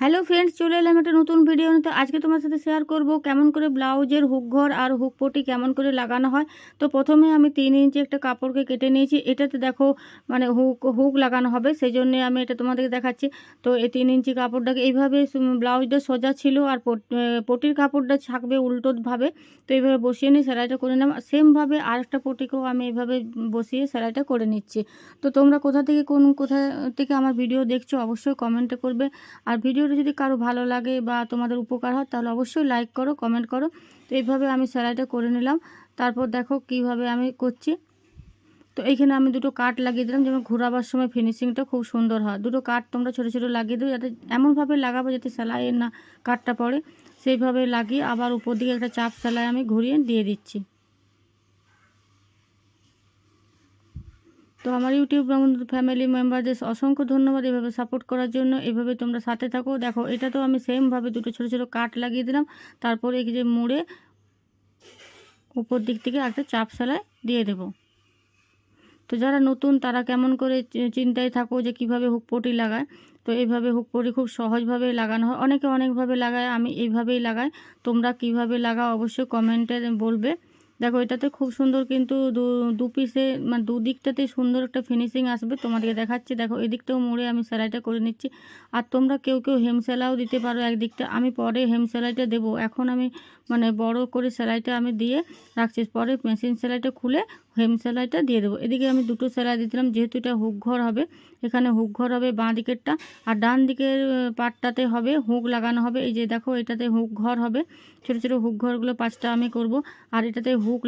Hello friends, চলে এলাম একটা নতুন ভিডিও তো আজকে তোমার সাথে শেয়ার করব কেমন করে ব্লাউজের হুক ঘর আর হুক পটি কেমন করে লাগানো হয়। তো প্রথমে আমি তিন ইঞ্চি একটা কাপড়কে কেটে নিয়েছি। এটাতে দেখো মানে হুক হুক লাগানো হবে সেই জন্য আমি এটা তোমাদেরকে দেখাচ্ছি। তো এই তিন ইঞ্চি কাপড়টাকে এইভাবে ব্লাউজটা সোজা ছিল আর পটির কাপড়টা থাকবে উল্টোভাবে। তো এইভাবে বসিয়ে নিয়ে সেলাইটা করে নিলাম। সেমভাবে আরেকটা পটিকেও আমি এইভাবে বসিয়ে সেলাইটা করে নিচ্ছি। তো তোমরা কোথা থেকে, কোন কোথা থেকে আমার ভিডিও দেখছ, অবশ্যই কমেন্টে করবে। আর ভিডিওটা যদি কারও ভালো লাগে বা তোমাদের উপকার হয়, তাহলে অবশ্যই লাইক করো কমেন্ট করো। তো এইভাবে আমি সেলাইটা করে নিলাম। তারপর দেখো কীভাবে আমি করছি। তো এইখানে আমি দুটো কাট লাগিয়ে দিলাম, যেমন ঘোরাবার সময় ফিনিশিংটা খুব সুন্দর হয়। দুটো কাট তোমরা ছোটো ছোটো লাগিয়ে দেবে যাতে এমনভাবে লাগাবো যাতে সেলাইয়ের না কাটটা পড়ে। সেইভাবে লাগিয়ে আবার উপর দিকে একটা চাপ সেলাই আমি ঘুরিয়ে দিয়ে দিচ্ছি। তো আমার ইউটিউব ফ্যামিলি মেম্বারদের অসংখ্য ধন্যবাদ এভাবে সাপোর্ট করার জন্য। এভাবে তোমরা সাথে থাকো। দেখো, এটা তো আমি সেমভাবে দুটো ছোটো ছোটো কাট লাগিয়ে দিলাম। তারপরে এই যে মুড়ে উপর দিক থেকে একটা চাপ সেলাই দিয়ে দেবো। তো যারা নতুন, তারা কেমন করে চিন্তায় থাকো যে কীভাবে হুক পটি লাগায়? তো এইভাবে হুক পটি খুব সহজভাবে লাগানো হয়। অনেকে অনেকভাবে লাগায়, আমি এইভাবেই লাগাই। তোমরা কীভাবে লাগাও অবশ্যই কমেন্টে বলবে। দেখো, এটাতে খুব সুন্দর কিন্তু দু পিসে মানে দুদিকটাতে সুন্দর একটা ফিনিশিং আসবে। তোমাদেরকে দেখাচ্ছি। দেখো, এদিকটাও মুড়ে আমি সেলাইটা করে নিচ্ছি। আর তোমরা কেউ কেউ হেম সেলাইও দিতে পারো একদিকটা। আমি পরে হেম সেলাইটা দেবো। এখন আমি মানে বড় করে সেলাইটা আমি দিয়ে রাখছি। পরে মেশিন সেলাইটা খুলে হেম সেলাইটা দিয়ে দেবো। এদিকে আমি দুটো সেলাই দিয়েছিলাম যেহেতু এটা হুক ঘর হবে, এখানে হুক ঘর হবে বাঁ দিকেরটা, আর ডান দিকের পাটটাতে হবে হুক লাগানো হবে। এই যে দেখো, এটাতে হুক ঘর হবে। ছোটো ছোটো হুক ঘরগুলো পাঁচটা আমি করব, আর এটাতে হুক